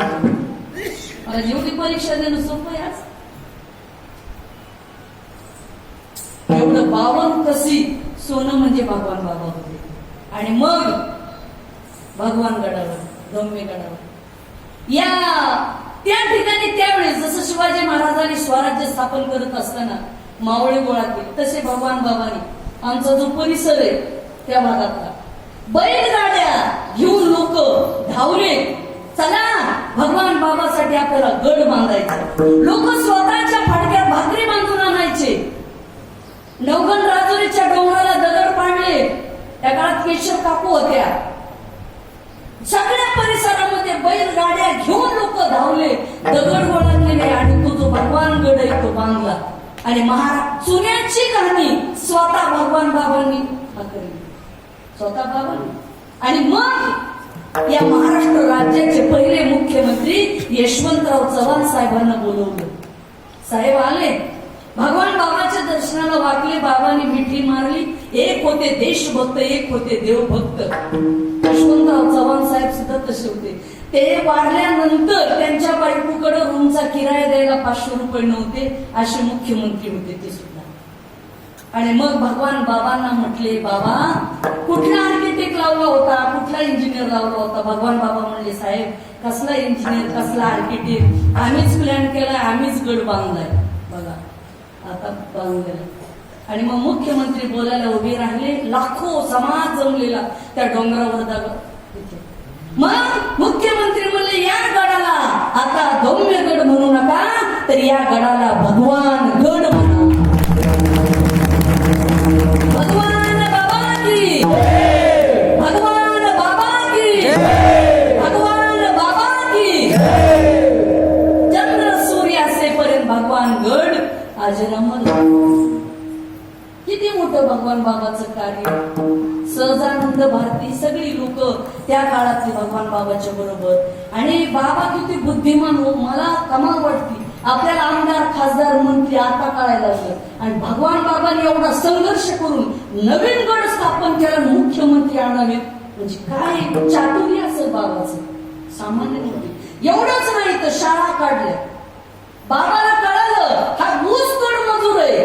मला जेवढी परीक्षा देणं सोपं याच आज एवढं बावन कसी सोनं म्हणजे भगवान बाबा होते आणि मग भगवान गडावर गम्य गडावर या त्या ठिकाणी त्यावेळेस जसं शिवाजी महाराजांनी स्वराज्य स्थापन करत असताना मावळे गोळा केले तसे भगवान बाबांनी आमचा जो परिसर आहे त्या भागातला. बैलगाड्या घेऊन लोक धावले. चला भगवान बाबासाठी आपल्याला गड बांधायचा. लोक स्वतःच्या फाटक्यात भाकरी बांधून आणायचे. नवगण राजुरीच्या डोंगराला दगड पाडले. त्या काळात केशर काकू होत्या. सगळ्या परिसरामध्ये बैलगाड्या घेऊन लोक धावले. दगड गोळा आणि तो भगवान गड आहे तो बांधला. आणि महाराज चुन्याची कहाणी स्वतः भगवान बाबांनी स्वतः बाबांनी. आणि मग या महाराष्ट्र राज्याचे पहिले मुख्यमंत्री यशवंतराव चव्हाण साहेबांना बोलवलं. साहेब आले. भगवान बाबाच्या दर्शनाला वाकले बाबांनी मिठी मारली. एक होते देशभक्त एक होते देवभक्त. यशवंतराव चव्हाण साहेब सुद्धा तसे होते. ते वाढल्यानंतर त्यांच्या बायकोकडे रूमचा किराया द्यायला पाचशे रुपये नव्हते असे मुख्यमंत्री होते ते सुद्धा. आणि मग भगवान बाबांना म्हटले बाबा कुठला होता कुठला इंजिनियर लावला होता? भगवान बाबा म्हणले साहेब कसला इंजिनियर कसला आर्किटेक्ट आम्हीच प्लॅन केलाय आम्हीच गड बांधलाय. बघा आता बांधलेला आणि मग मुख्यमंत्री बोलायला उभे राहिले लाखो समाज जमलेला त्या डोंगरावर जागा मग मुख्यमंत्री म्हणले या गडाला आता गौम्य गड म्हणू नका तर या गडाला भगवान अजरमर. किती मोठं भगवान बाबाचं कार्य. सहजानंद भारती सगळी लोक त्या काळातली भगवान बाबाच्या बरोबर. आणि बाबा किती बुद्धिमान हो मला कमाल वाटते. आपल्याला आमदार खासदार मंत्री आता कळायला लागलं. आणि भगवान बाबांनी एवढा संघर्ष करून नवीन गड स्थापन केला मुख्यमंत्री आणावे. म्हणजे काय चातुर्य असेल बाबाचं? सामान्य नव्हते एवढंच नाही तर शाळा काढल्या. बाबाला कळालं हा ऊस गड मजूर आहे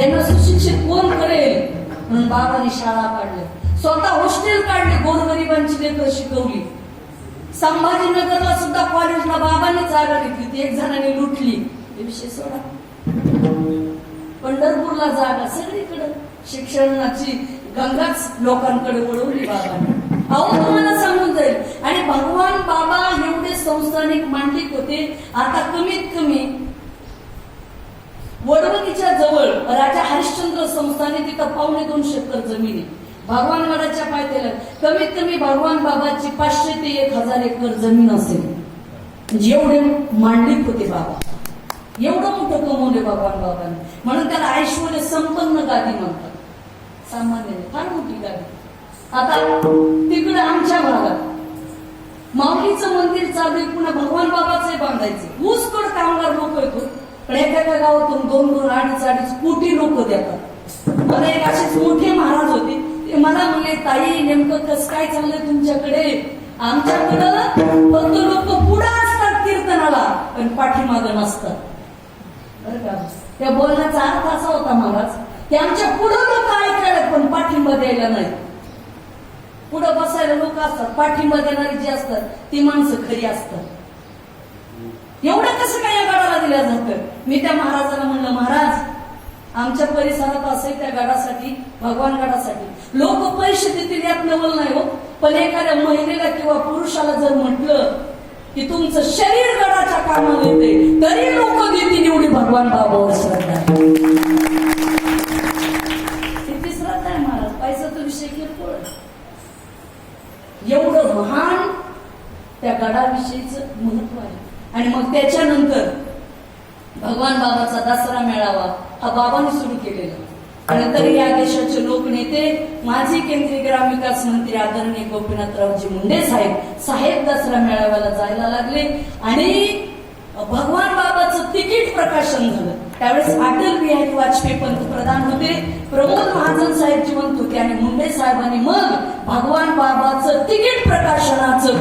यांना सुशिक्षित कोण करेल? म्हणून बाबांनी शाळा काढल्या. स्वतः हॉस्टेल काढले गोरगरिबांची लेकर शिकवली. संभाजीनगरला सुद्धा कॉलेजला बाबांनी जागा घेतली. ती एक जणांनी लुटली. हे विषय सोडा. पंढरपूरला जागा सगळीकडे. शिक्षणाची गंगाच लोकांकडे वळवली बाबांनी. अहो तुम्हाला सांगून जाईल. आणि भगवान बाबा एवढे संस्थानिक मांडलिक होते. आता कमीत कमी वडवणीच्या जवळ राजा हरिश्चंद्र संस्थाने तिथं पावणे दोन एकर जमीन. आहे भगवानगडाच्या पायथ्याला कमीत कमी भगवान बाबाची पाचशे ते एक हजार एकर जमीन असेल. जेवढे एवढे मांडलिक होते बाबा. एवढं मोठं कमवले भगवान बाबांनी. म्हणून त्याला ऐश्वर संपन्न गादी म्हणतात. सामान्य फार मोठी गादी. आता तिकडे आमच्या भागात माऊलीचं मंदिर चालू आहे, पुन्हा भगवान बाबाचे बांधायचे ऊसतोड कामगार लोक येतो पण एखाद्या गावातून दोन दोन अडीच अडीच कोटी लोक देतात. मला एक असेच मोठे महाराज होते. ते मला म्हणले ताई नेमकं कस काय चाललंय तुमच्याकडे? आमच्याकडं फक्त लोक पुढं असतात कीर्तनाला पण पाठीमाग नसतात. बरं का त्या बोलण्याचा अर्थ असा होता महाराज ते आमच्या पुढं लोक ऐकायला पण पाठिंबा द्यायला नाही पुढं बसायला लोक असतात पाठिंबा देणारी जी असतात ती माणसं खरी असतात. एवढं कसं काय या गडाला दिल्या जातं? मी त्या महाराजाला म्हणलं महाराज आमच्या परिसरात असेल त्या गडासाठी भगवान गडासाठी. लोक पैसे देतील यात नवल नाही हो. पण एखाद्या महिलेला किंवा पुरुषाला जर म्हटलं की तुमचं शरीर गडाच्या कामाला येते तरी लोक देतील एवढी भगवान बाबावर श्रद्धा. किती श्रद्धा आहे महाराज. पैशाचा विषय किरकोळ एवढं महान त्या गडाविषयी आणि मग त्याच्यानंतर भगवान बाबाचा दसरा मेळावा हा बाबांनी सुरू केलेला. आणि तरी या देशाचे लोकनेते माजी केंद्रीय ग्रामविकास मंत्री आदरणीय गोपीनाथरावजी मुंडे साहेब साहेब दसरा मेळाव्याला जायला लागले आणि भगवान बाबाचं तिकीट प्रकाशन झालं. त्यावेळेस अटल बिहारी वाजपेयी पंतप्रधान होते प्रमोद महाजन साहेब जिवंत होते आणि मुंडे साहेबांनी मग भगवान बाबाचं तिकीट प्रकाशनाचं